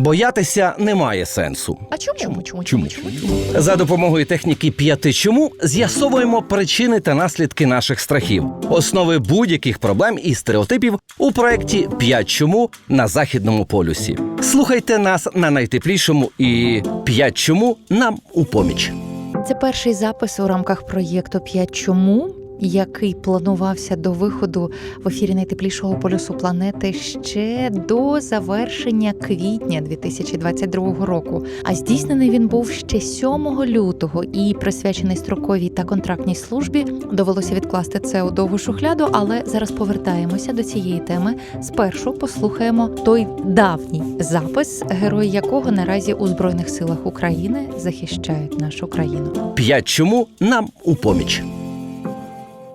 Боятися немає сенсу. А чому? Чому? Чому? Чому? чому? За допомогою техніки п'яти чому з'ясовуємо причини та наслідки наших страхів, основи будь-яких проблем і стереотипів у проєкті «П'ять чому на західному полюсі. Слухайте нас на найтеплішому і «П'ять чому нам у поміч. Це перший запис у рамках проєкту «П'ять чому. Який планувався до виходу в ефірі найтеплішого полюсу планети ще до завершення квітня 2022 року. А здійснений він був ще 7 лютого і присвячений строковій та контрактній службі. Довелося відкласти це у довгу шухляду, але зараз повертаємося до цієї теми. Спершу послухаємо той давній запис, герої якого наразі у збройних силах України захищають нашу країну. «П'ять чому нам у поміч.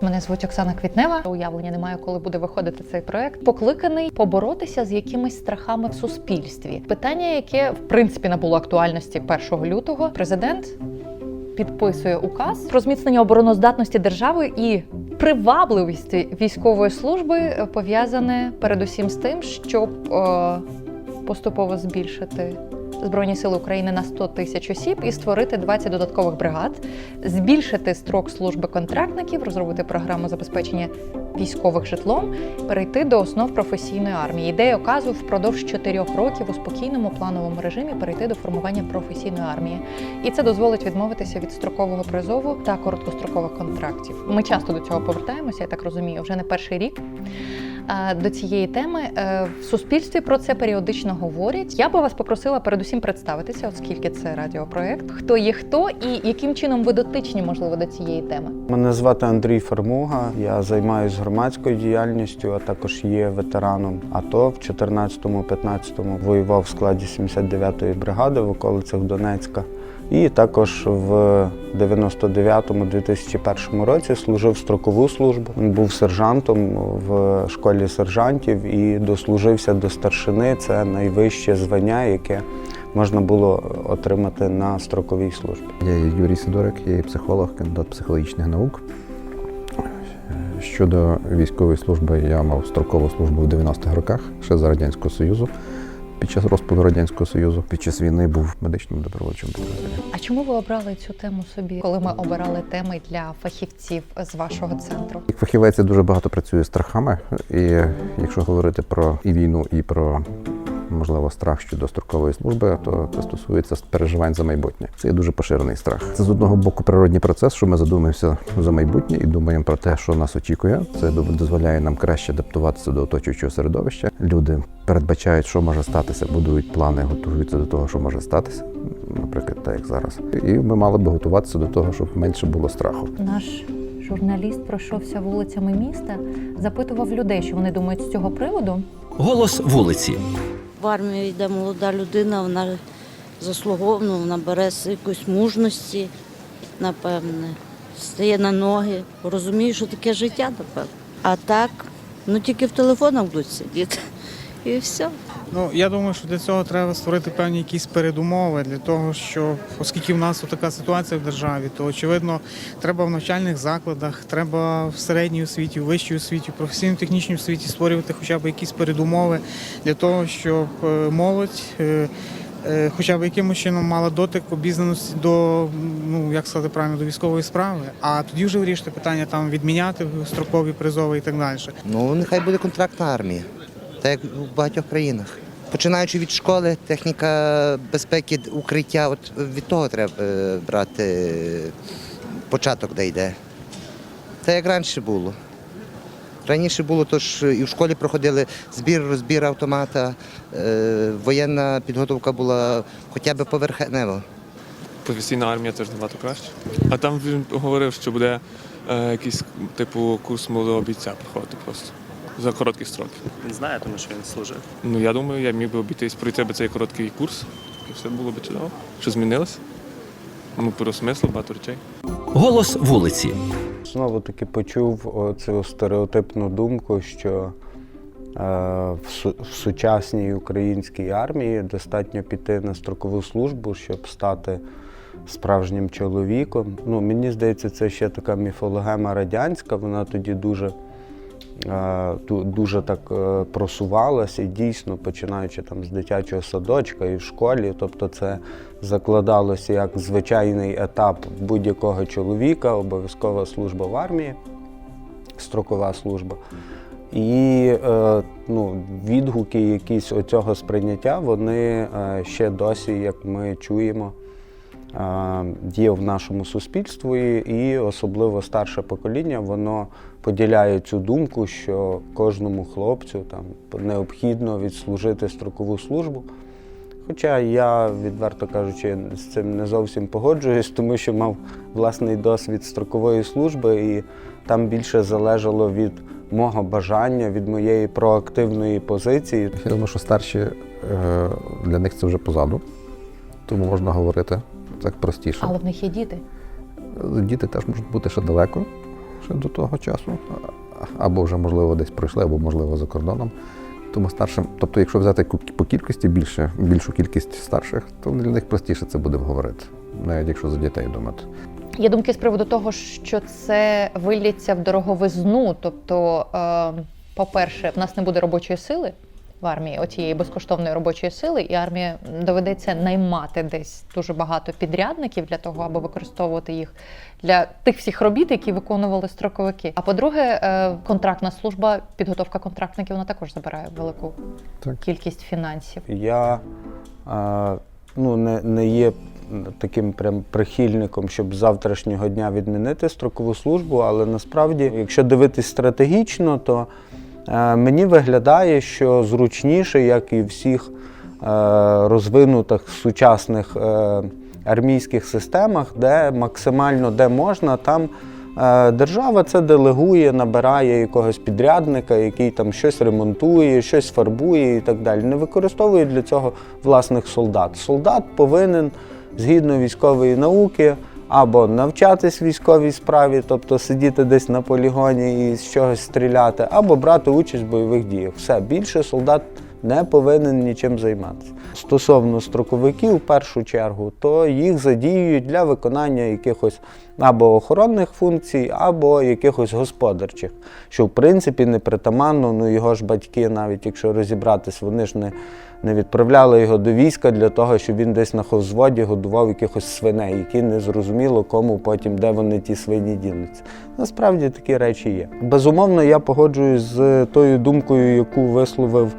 Мене звуть Оксана Квітнева. Уявлення немає, коли буде виходити цей проект. Покликаний поборотися з якимись страхами в суспільстві. Питання, яке в принципі набуло актуальності 1 лютого. Президент підписує указ про зміцнення обороноздатності держави і привабливості військової служби пов'язане передусім з тим, щоб е, поступово збільшити. Збройні сили України на 100 тисяч осіб і створити 20 додаткових бригад, збільшити строк служби контрактників, розробити програму забезпечення військових житлом, перейти до основ професійної армії. Ідея оказу впродовж 4 років у спокійному плановому режимі перейти до формування професійної армії. І це дозволить відмовитися від строкового призову та короткострокових контрактів. Ми часто до цього повертаємося, я так розумію, вже не перший рік. До цієї теми Е, в суспільстві про це періодично говорять. Я би вас попросила передусім представитися, оскільки це радіопроект. Хто є хто і яким чином ви дотичні, можливо, до цієї теми? Мене звати Андрій Фермуга. Я займаюся громадською діяльністю, а також є ветераном АТО. В 14-15 воював в складі 79-ї бригади в околицях Донецька. І також в 99-2001 році служив строкову службу. Був сержантом в школі сержантів і дослужився до старшини. Це найвище звання, яке можна було отримати на строковій службі. Я Юрій Сидорик, я є психолог, кандидат психологічних наук. Щодо військової служби, я мав строкову службу в 90-х роках, ще за Радянського Союзу. Під час розпаду Радянського Союзу, під час війни був медичним добровольчим підрозділом. А чому ви обрали цю тему собі, коли ми обирали теми для фахівців з вашого центру? Як фахівець я дуже багато працюю з страхами, і якщо говорити про і війну, і про можливо страх щодо строкової служби, то це стосується переживань за майбутнє. Це є дуже поширений страх. Це з одного боку природній процес, що ми задумуємося за майбутнє і думаємо про те, що нас очікує. Це дозволяє нам краще адаптуватися до оточуючого середовища. Люди передбачають, що може статися, будують плани, готуються до того, що може статися. Наприклад, так як зараз. І ми мали би готуватися до того, щоб менше було страху. Наш журналіст пройшовся вулицями міста, запитував людей, що вони думають з цього приводу. Голос вулиці. В армію йде молода людина, вона заслуговано, вона бере якоїсь мужності, напевне, стає на ноги, розуміє, що таке життя, напевно. А так, ну тільки в телефонах будуть сидіти. І все. Ну я думаю, що для цього треба створити певні якісь передумови для того, що оскільки в нас така ситуація в державі, то очевидно треба в навчальних закладах, треба в середній освіті, в вищій освіті, в професійно-технічній освіті створювати хоча б якісь передумови для того, щоб е, молодь. е, е, Хоча б якимось чином мала дотик обізнаності до ну як сказати правильно до військової справи, а тоді вже вирішити питання там відміняти строкові призови і так далі. Ну, нехай буде контрактна армія, так як у багатьох країнах. Починаючи від школи, техніка безпеки, укриття, от від того треба е, брати початок, де йде. Та як раніше було. Раніше було, то ж і в школі проходили збір, розбір автомата, е, воєнна підготовка була хоча б поверхнева. професійна армія це ж набагато краще. А там він говорив, що буде е, якийсь типу курс молодого бійця проходити просто за короткі строки. Він знає, тому що він служив. Ну я думаю, я міг би обійтись пройти би цей короткий курс, і все було б чудово. Що змінилося? Ну, переосмислив багато речей. Голос вулиці. Знову таки почув цю стереотипну думку, що е, в, су- в сучасній українській армії достатньо піти на строкову службу, щоб стати справжнім чоловіком. Ну, мені здається, це ще така міфологема радянська, вона тоді дуже дуже так е, просувалася і дійсно, починаючи там з дитячого садочка і в школі, тобто це закладалося як звичайний етап будь-якого чоловіка, обов'язкова служба в армії, строкова служба. І е, ну, відгуки якісь оцього сприйняття, вони е, ще досі, як ми чуємо, е, є в нашому суспільстві, і особливо старше покоління, воно поділяє цю думку, що кожному хлопцю там необхідно відслужити строкову службу. Хоча я, відверто кажучи, з цим не зовсім погоджуюсь, тому що мав власний досвід строкової служби, і там більше залежало від мого бажання, від моєї проактивної позиції. Я думаю, що старші е, для них це вже позаду, тому можна говорити так простіше. Але в них є діти. Діти теж можуть бути ще далеко, ще до того часу, або вже, можливо, десь пройшли, або, можливо, за кордоном. Тому старшим, тобто, якщо взяти по кількості більше, більшу кількість старших, то для них простіше це буде говорити, навіть якщо за дітей думати. Є думки з приводу того, що це виліться в дороговизну. Тобто, е, по-перше, в нас не буде робочої сили в армії, оцієї безкоштовної робочої сили, і армія доведеться наймати десь дуже багато підрядників для того, аби використовувати їх для тих всіх робіт, які виконували строковики. А по-друге, е, контрактна служба, підготовка контрактників, вона також забирає велику Так. кількість фінансів. Я е, ну, не, не є таким прям прихильником, щоб з завтрашнього дня відмінити строкову службу, але насправді, якщо дивитись стратегічно, то мені виглядає, що зручніше, як і всіх е, розвинутих сучасних е, армійських системах, де максимально де можна, там Е, Держава це делегує, набирає якогось підрядника, який там щось ремонтує, щось фарбує і так далі. Не використовує для цього власних солдат. Солдат повинен згідно військової науки або навчатись військовій справі, тобто сидіти десь на полігоні і з чогось стріляти, або брати участь в бойових діях. Все більше солдат не повинен нічим займатися. Стосовно строковиків, в першу чергу, то їх задіюють для виконання якихось або охоронних функцій, або якихось господарчих, що в принципі не притаманно, ну його ж батьки, навіть якщо розібратись, вони ж не, не відправляли його до війська для того, щоб він десь на хозводі годував якихось свиней, які не зрозуміло кому потім, де вони ті свині дінуться. Насправді такі речі є. Безумовно, я погоджуюсь з тою думкою, яку висловив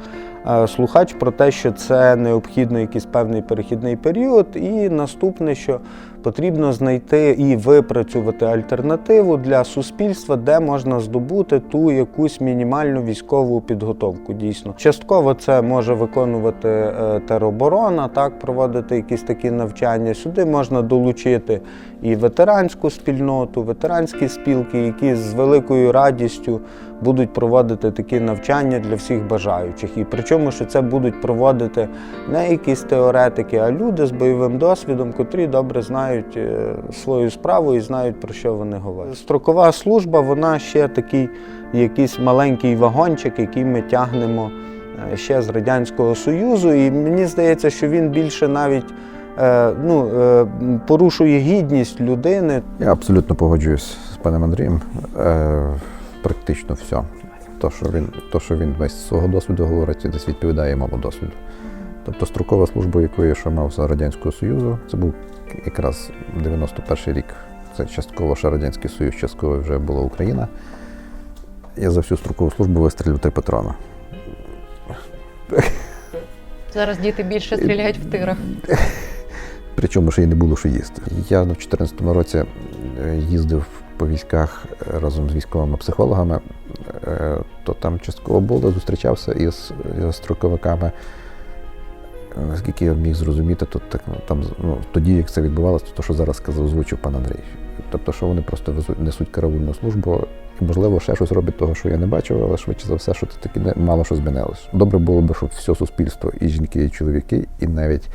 слухач про те, що це необхідно якийсь певний перехідний період, і наступне, що потрібно знайти і випрацювати альтернативу для суспільства, де можна здобути ту якусь мінімальну військову підготовку. Дійсно, частково це може виконувати е, тероборона, так проводити якісь такі навчання. Сюди можна долучити і ветеранську спільноту, ветеранські спілки, які з великою радістю будуть проводити такі навчання для всіх бажаючих. І причому, що це будуть проводити не якісь теоретики, а люди з бойовим досвідом, котрі добре знають е, свою справу і знають про що вони говорять. Строкова служба, вона ще такий якийсь маленький вагончик, який ми тягнемо е, ще з Радянського Союзу. І мені здається, що він більше навіть е, ну, порушує гідність людини, Я абсолютно погоджуюсь з паном Андрієм. Практично все. То, що він, то, що він весь з свого досвіду говорить, десь відповідає моєму досвіду. Тобто строкова служба, яку я ще мав за Радянського Союзу, це був якраз 91 рік. Це частково ще Радянський Союз, частково вже була Україна. Я за всю строкову службу вистрілив три патрона. Зараз діти більше стріляють в тирах. Причому ще й не було що їсти. Я в 2014 році е, їздив по військах разом з військовими психологами, е, то там частково було, зустрічався із, із строковиками. Е, Наскільки я міг зрозуміти, то так, ну, там, ну, тоді, як це відбувалося, то, що зараз сказав, озвучив пан Андрій. Тобто, що вони просто несуть караульну службу, і, можливо, ще щось роблять того, що я не бачив, але швидше за все, що це таки не, мало що змінилось. Добре було б, щоб все суспільство, і жінки, і чоловіки, і навіть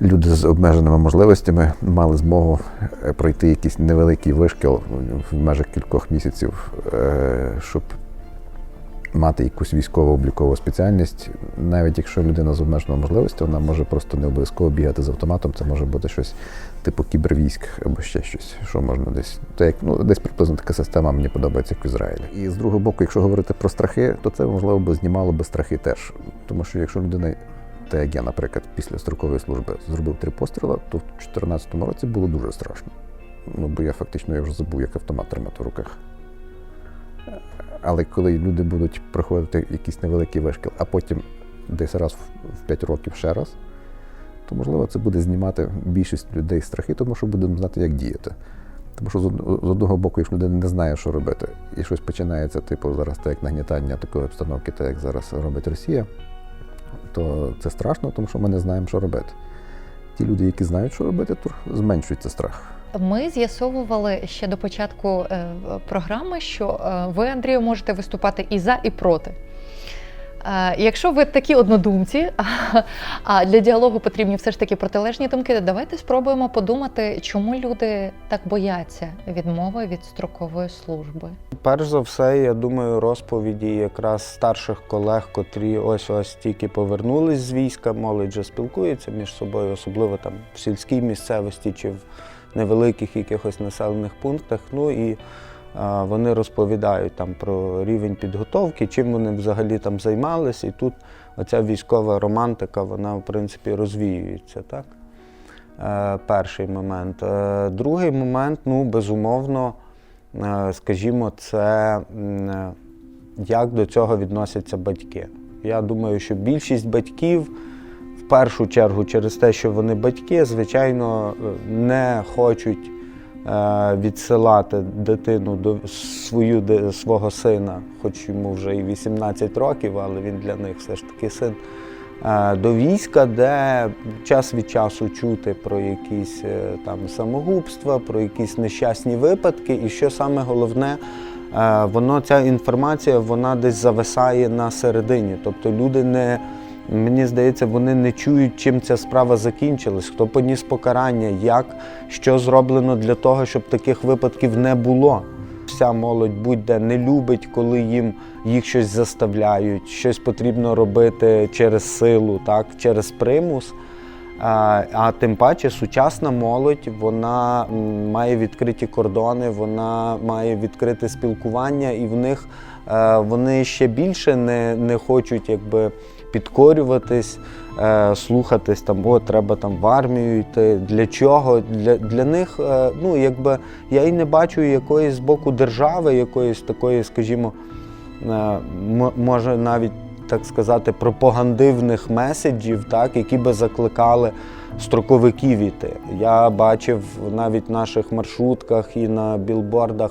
люди з обмеженими можливостями мали змогу е, пройти якийсь невеликий вишкіл в межах кількох місяців, е, щоб мати якусь військову облікову спеціальність, навіть якщо людина з обмеженою можливістю, вона може просто не обов'язково бігати з автоматом. Це може бути щось типу кібервійськ або ще щось, що можна десь. Це як ну десь приблизно така система мені подобається як в Ізраїлі. І з другого боку, якщо говорити про страхи, то це можливо би знімало би страхи теж. Тому що якщо людина, та як я, наприклад, після строкової служби зробив три постріли, то в 2014 році було дуже страшно. Ну бо я фактично я вже забув, як автомат тримати в руках. Але коли люди будуть проходити якийсь невеликий вишкіл, а потім десь раз в- в 5 років ще раз, то можливо це буде знімати більшість людей страхи, тому що будемо знати, як діяти. Тому що з одного боку, якщо людина не знає, що робити, і щось починається, типу зараз так як нагнітання такої обстановки, так як зараз робить Росія, то це страшно, тому що ми не знаємо, що робити. Ті люди, які знають, що робити, то зменшується страх. Ми з'ясовували ще до початку е, програми, що е, ви, Андрію, можете виступати і за, і проти. Е, Якщо ви такі однодумці, а для діалогу потрібні все ж таки протилежні думки, давайте спробуємо подумати, чому люди так бояться відмови від строкової служби. Перш за все, я думаю, розповіді якраз старших колег, котрі ось ось тільки повернулись з війська, молодь же спілкується між собою, особливо там в сільській місцевості чи в невеликих якихось населених пунктах. Ну і вони розповідають там про рівень підготовки, чим вони взагалі там займалися. І тут оця військова романтика, вона в принципі розвіюється. Так? Е, перший момент. Е, другий момент, ну, безумовно, е, скажімо, це як до цього відносяться батьки. Я думаю, що більшість батьків в першу чергу через те, що вони батьки, звичайно, не хочуть відсилати дитину до свою свого сина, хоч йому вже і 18 років, але він для них все ж таки син. е, До війська, де час від часу чути про якісь е, там самогубства, про якісь нещасні випадки, і що саме головне, е, воно ця інформація вона десь зависає на середині. Тобто люди не мені здається, вони не чують, чим ця справа закінчилась, хто поніс покарання, як, що зроблено для того, щоб таких випадків не було. Вся молодь будь-де не любить, коли їм їх щось заставляють, щось потрібно робити через силу, так, через примус. А, а тим паче сучасна молодь вона має відкриті кордони, вона має відкрите спілкування, і в них е, вони ще більше не, не хочуть якби, підкорюватись, е, слухатись там, о, треба там в армію йти. Для чого? Для, для них, е, ну, якби я і не бачу якоїсь з боку держави, якоїсь такої, скажімо, е, може навіть так сказати, пропагандивних меседжів, так, які би закликали строковиків іти. Я бачив навіть в наших маршрутках і на білбордах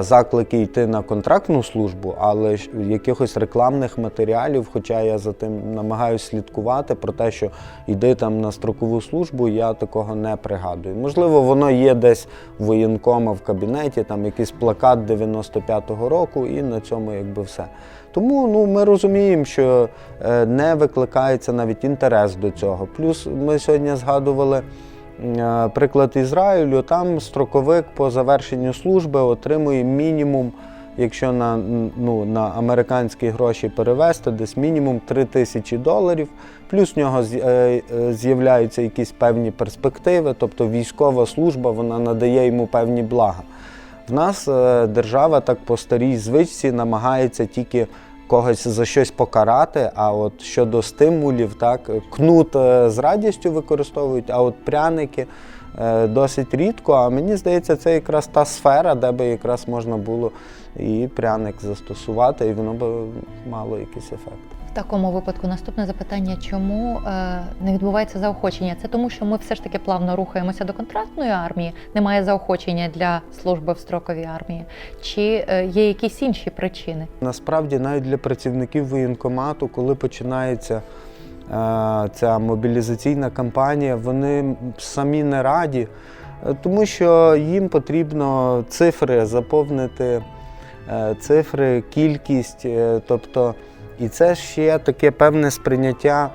заклики йти на контрактну службу, але якихось рекламних матеріалів, хоча я за тим намагаюся слідкувати про те, що йди там на строкову службу, я такого не пригадую. Можливо, воно є десь в воєнкома в кабінеті, там якийсь плакат 95-го року, і на цьому якби все. Тому ну, ми розуміємо, що е, не викликається навіть інтерес до цього. Плюс ми сьогодні згадували е, приклад Ізраїлю. Там строковик по завершенню служби отримує мінімум, якщо на, ну, на американські гроші перевести, десь мінімум 3 тисячі доларів. Плюс в нього е, е, з'являються якісь певні перспективи, тобто військова служба вона надає йому певні блага. В нас е, держава так по старій звичці намагається тільки когось за щось покарати. А от щодо стимулів, так кнут е, з радістю використовують, а от пряники е, досить рідко. А мені здається, це якраз та сфера, де би якраз можна було і пряник застосувати, і воно би мало якийсь ефект. В такому випадку наступне запитання: чому е, не відбувається заохочення? Це тому, що ми все ж таки плавно рухаємося до контрактної армії, немає заохочення для служби в строковій армії, чи е, є якісь інші причини? Насправді, навіть для працівників воєнкомату, коли починається е, ця мобілізаційна кампанія, вони самі не раді, тому що їм потрібно цифри заповнити, цифри, кількість, тобто, і це ще таке певне сприйняття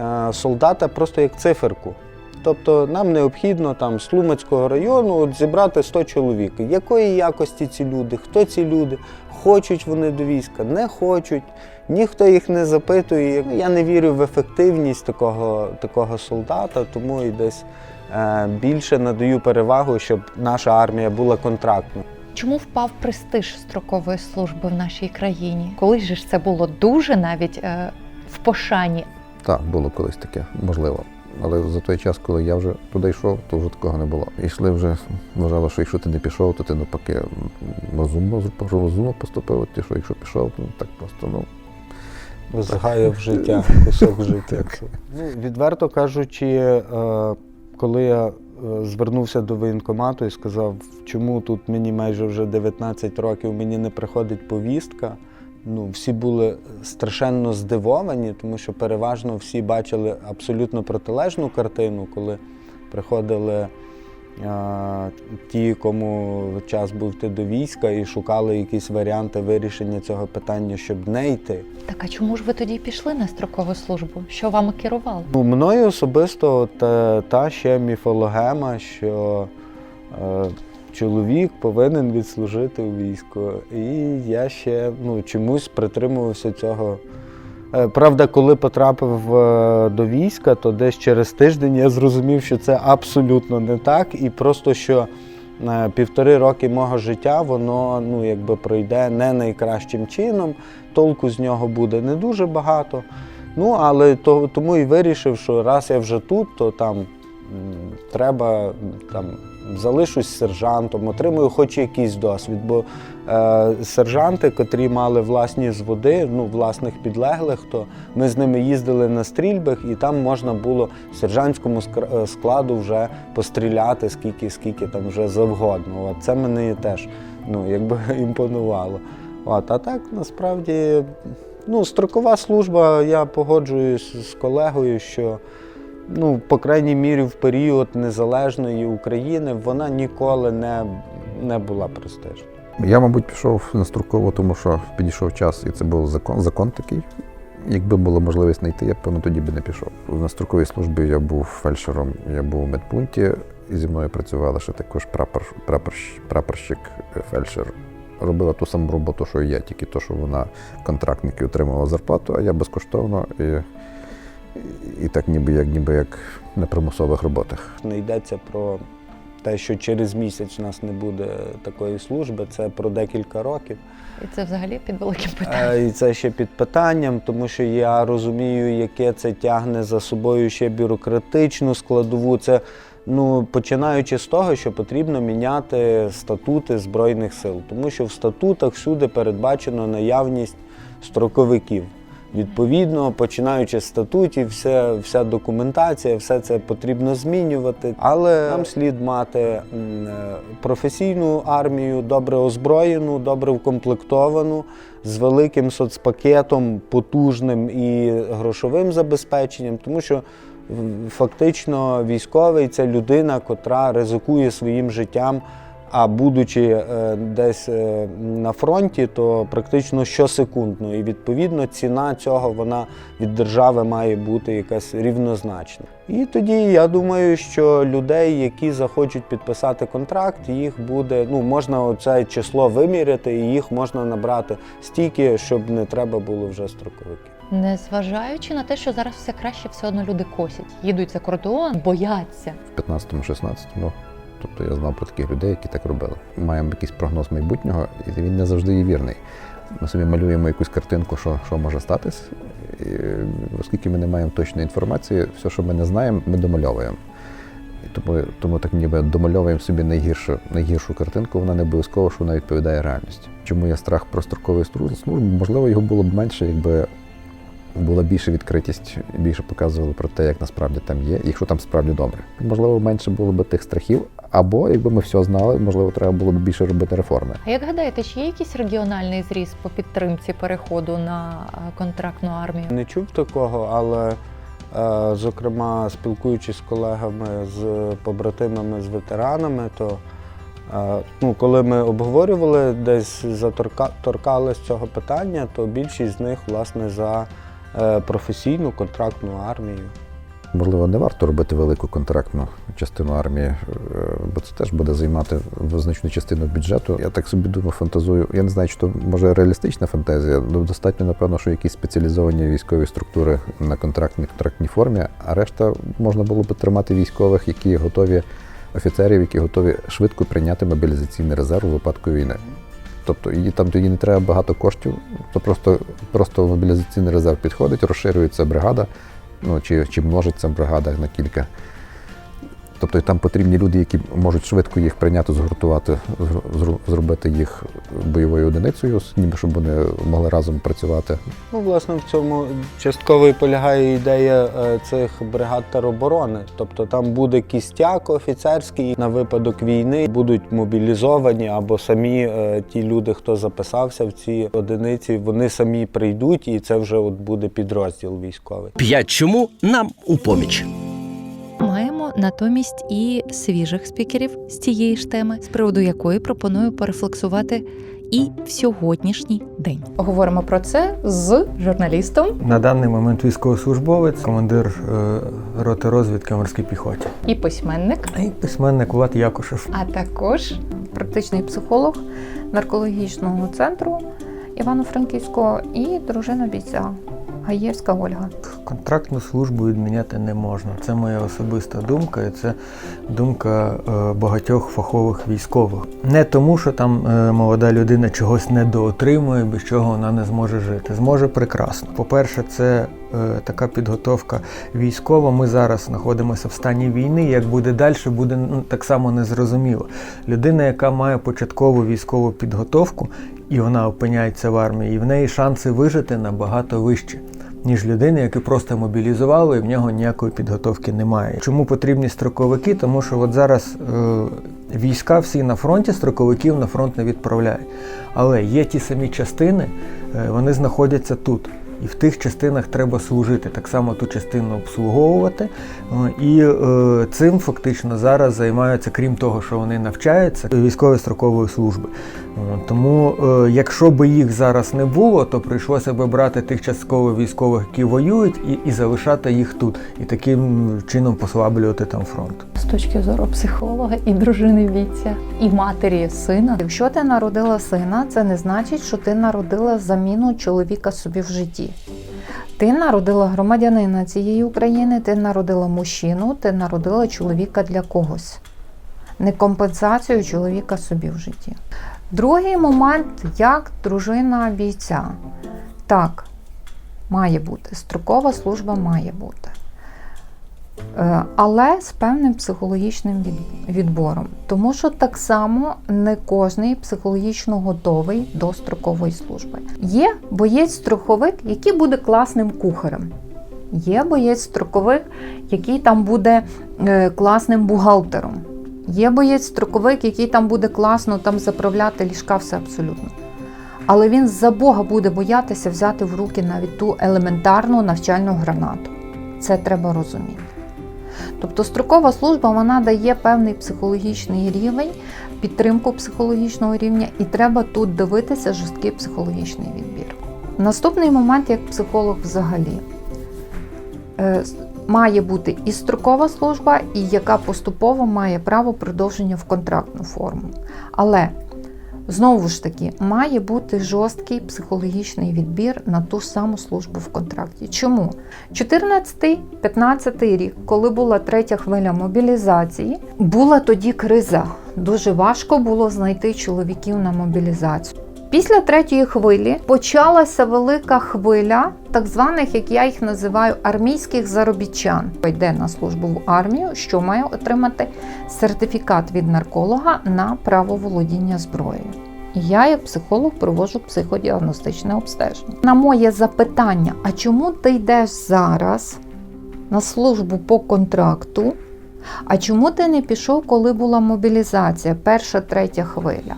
е, солдата просто як циферку. Тобто нам необхідно там з Тлумацького району от, зібрати 100 чоловік. Якої якості ці люди, хто ці люди, хочуть вони до війська, не хочуть, ніхто їх не запитує. Я не вірю в ефективність такого, такого солдата, тому і десь е, більше надаю перевагу, щоб наша армія була контрактною. Чому впав престиж строкової служби в нашій країні? Колись же ж це було дуже навіть е, в пошані. Так, було колись таке, можливо. Але за той час, коли я вже туди йшов, то вже такого не було. Йшли вже, вважали, що якщо ти не пішов, то ти навпаки розумно, розумно поступив. Ти що, якщо пішов, то так просто, ну, Згаяв життя, кусок життя. Ну, відверто кажучи, е, коли я звернувся до воєнкомату і сказав, чому тут мені майже вже 19 років мені не приходить повістка. Ну, всі були страшенно здивовані, тому що переважно всі бачили абсолютно протилежну картину, коли приходили е, ті, кому час був йти до війська, і шукали якісь варіанти вирішення цього питання, щоб не йти. Так а чому ж ви тоді пішли на строкову службу? Що вами керувало? Ну, мною особисто та, та ще міфологема, що е, чоловік повинен відслужити у війську. І я ще ну, чомусь притримувався цього. Е, Правда, коли потрапив е, до війська, то десь через тиждень я зрозумів, що це абсолютно не так, і просто що е, півтори роки мого життя воно ну, якби пройде не найкращим чином, толку з нього буде не дуже багато. Ну, але то, тому і вирішив, що раз я вже тут, то там треба там, залишусь сержантом, отримую хоч якийсь досвід. Бо е, сержанти, котрі мали власні зводи, ну, власних підлеглих, то ми з ними їздили на стрільбах, і там можна було сержантському е, складу вже постріляти скільки, скільки там вже завгодно. От це мене теж ну, якби імпонувало. От, а так насправді ну, строкова служба, я погоджуюсь з колегою, що ну, по крайній мірі в період незалежної України вона ніколи не, не була престижною. Я, мабуть, пішов на строково, тому що підійшов час, і це був закон, закон такий. Якби була можливість знайти, я певно, тоді би не пішов. На строковій службі я був фельдшером, я був у медпункті, і зі мною працювали ще також прапор, прапорщ, прапорщик, е, фельдшер. Робила ту саму роботу, що і я, тільки то, що вона контрактники отримувала зарплату, а я безкоштовно і, і, так ніби як, ніби як на примусових роботах. Не йдеться про те, що через місяць у нас не буде такої служби, це про декілька років. І це взагалі під великим питанням. Е, І це ще під питанням, тому що я розумію, яке це тягне за собою ще бюрократичну складову. Це ну, починаючи з того, що потрібно міняти статути Збройних сил, тому що в статутах всюди передбачено наявність строковиків. Відповідно, починаючи з статутів, вся, вся документація, все це потрібно змінювати. Але нам слід мати е, професійну армію, добре озброєну, добре вкомплектовану, з великим соцпакетом, потужним і грошовим забезпеченням, тому що фактично військовий це людина, котра ризикує своїм життям. А будучи е, десь е, на фронті, то практично щосекундно. І відповідно ціна цього вона від держави має бути якась рівнозначна. І тоді я думаю, що людей, які захочуть підписати контракт, їх буде ну можна оце число виміряти, і їх можна набрати стільки, щоб не треба було вже строковиків. Незважаючи на те, що зараз все краще, все одно люди косять, їдуть за кордон, бояться. в 15-16. Тобто я знав про таких людей, які так робили. Маємо якийсь прогноз майбутнього, і він не завжди є вірний. Ми собі малюємо якусь картинку, що, що може статись. І, оскільки ми не маємо точної інформації, все, що ми не знаємо, ми домальовуємо. І тому, тому так ніби домальовуємо собі найгіршу, найгіршу картинку, вона не обов'язково, що вона відповідає реальності. Чому є страх про строкову службу? Можливо, його було б менше, якби була більша відкритість, більше показували про те, як насправді там є, і якщо там справді добре. Можливо, менше було б тих страхів, або якби ми все знали, можливо, треба було б більше робити реформи. А як гадаєте, чи є якийсь регіональний зріз по підтримці переходу на е, контрактну армію? Не чув такого, але е, зокрема, спілкуючись з колегами, з побратимами, з ветеранами, то е, ну, коли ми обговорювали, десь заторкались цього питання, то більшість з них власне за професійну контрактну армію. Можливо, не варто робити велику контрактну частину армії, е, бо це теж буде займати значну частину бюджету. Я так собі думаю, фантазую. Я не знаю, чи то може реалістична фантазія. Ну, достатньо, напевно, що якісь спеціалізовані військові структури на контрактній контрактній формі, а решта можна було б тримати військових, які готові офіцерів, які готові швидко прийняти мобілізаційний резерв у випадку війни. Тобто її там тоді не треба багато коштів, то просто, просто мобілізаційний резерв підходить, розширюється бригада, ну чи, чи множиться бригада на кілька. Тобто там потрібні люди, які можуть швидко їх прийняти, згуртувати, зробити їх бойовою одиницею, ніби щоб вони могли разом працювати. Ну, власне, в цьому частково і полягає ідея е, цих бригад тероборони. Тобто там буде кістяк офіцерський на випадок війни, будуть мобілізовані або самі е, ті люди, хто записався в ці одиниці, вони самі прийдуть, і це вже от буде підрозділ військовий. П'ять чому нам у поміч. Натомість і свіжих спікерів з цієї ж теми, з приводу якої пропоную порефлексувати і в сьогоднішній день. Говоримо про це з журналістом На даний момент військовослужбовець, командир е, роти розвідки морській піхоті. і письменник, І письменник Влад Якушев. а також практичний психолог наркологічного центру Івано-Франківського і дружина бійця Гаєвська Ольга. Контрактну службу відміняти не можна. Це моя особиста думка, і це думка е, багатьох фахових військових. Не тому, що там е, молода людина чогось недоотримує, без чого вона не зможе жити. Зможе прекрасно. По-перше, це е, така підготовка військова. Ми зараз знаходимося в стані війни. Як буде далі, буде ну, так само незрозуміло. Людина, яка має початкову військову підготовку, і вона опиняється в армії, і в неї шанси вижити набагато вищі ніж людини, яку просто мобілізували, і в нього ніякої підготовки немає. Чому потрібні строковики? Тому що от зараз е, війська всі на фронті, строковиків на фронт не відправляють. Але є ті самі частини, е, вони знаходяться тут. І в тих частинах треба служити, так само ту частину обслуговувати. І е, цим фактично зараз займаються, крім того, що вони навчаються, військові строкової служби. Тому, е, якщо би їх зараз не було, то прийшлося би брати тих частково військових, які воюють, і, і залишати їх тут, і таким чином послаблювати там фронт. З точки зору психолога і дружини бійця, і матері сина. Якщо ти народила сина, це не значить, що ти народила заміну чоловіка собі в житті. Ти народила громадянина цієї України, ти народила мужчину, ти народила чоловіка для когось. Не компенсацію чоловіка собі в житті. Другий момент, як дружина бійця. Так, має бути. Строкова служба має бути. Е, але з певним психологічним від- відбором. Тому що так само не кожний психологічно готовий до строкової служби. Є боєць-страховик, який буде класним кухарем. Є боєць-строковик, який там буде е, класним бухгалтером. Є боєць-строковик, який там буде класно там заправляти ліжка, все абсолютно. Але він за Бога буде боятися взяти в руки навіть ту елементарну навчальну гранату. Це треба розуміти. Тобто строкова служба вона дає певний психологічний рівень, підтримку психологічного рівня, і треба тут дивитися жорсткий психологічний відбір. Наступний момент, як психолог взагалі, Е, має бути і строкова служба, і яка поступово має право продовження в контрактну форму. Але Знову ж таки, має бути жорсткий психологічний відбір на ту ж саму службу в контракті. Чому? 14-15 рік, коли була третя хвиля мобілізації, була тоді криза. Дуже важко було знайти чоловіків на мобілізацію. Після третьої хвилі почалася велика хвиля так званих, як я їх називаю, армійських заробітчан. Йде на службу в армію, що має отримати сертифікат від нарколога на право володіння зброєю. Я, як психолог, проводжу психодіагностичне обстеження. На моє запитання: а чому ти йдеш зараз на службу по контракту? А чому ти не пішов, коли була мобілізація, перша, третя хвиля?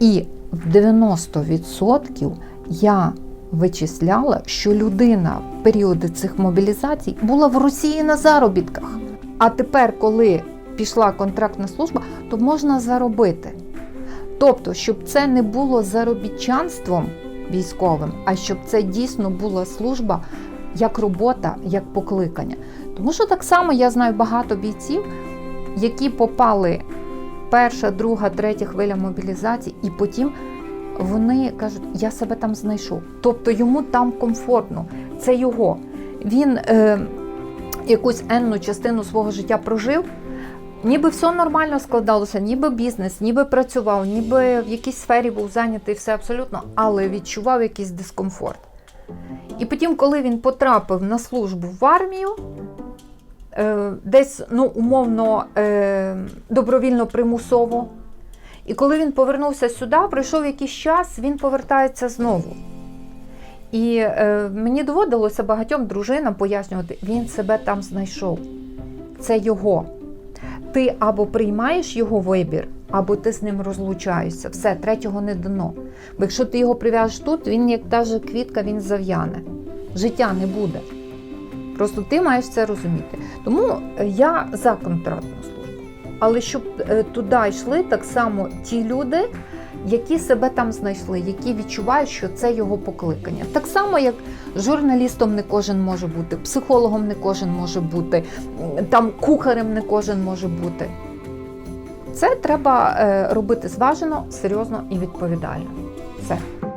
І в 90% я вичисляла, що людина в періоди цих мобілізацій була в Росії на заробітках. А тепер, коли пішла контрактна служба, то можна заробити. Тобто, щоб це не було заробітчанством військовим, а щоб це дійсно була служба як робота, як покликання. Тому що так само я знаю багато бійців, які попали перша, друга, третя хвиля мобілізації, і потім вони кажуть, я себе там знайшов. Тобто йому там комфортно, це його. Він е, якусь енну частину свого життя прожив. Ніби все нормально складалося, ніби бізнес, ніби працював, ніби в якійсь сфері був зайнятий все абсолютно, але відчував якийсь дискомфорт. І потім, коли він потрапив на службу в армію, десь ну, умовно е, добровільно примусово. І коли він повернувся сюди, пройшов якийсь час, він повертається знову. І е, мені доводилося багатьом дружинам пояснювати, він себе там знайшов. Це його. Ти або приймаєш його вибір, або ти з ним розлучаєшся. Все, третього не дано. Бо якщо ти його прив'яжеш тут, він як та же квітка, він зав'яне. Життя не буде. Просто ти маєш це розуміти. Тому е, я за контрактну службу. Але щоб е, туди йшли так само ті люди, які себе там знайшли, які відчувають, що це його покликання. Так само, як журналістом не кожен може бути, психологом не кожен може бути, там кухарем не кожен може бути. Це треба е, робити зважено, серйозно і відповідально.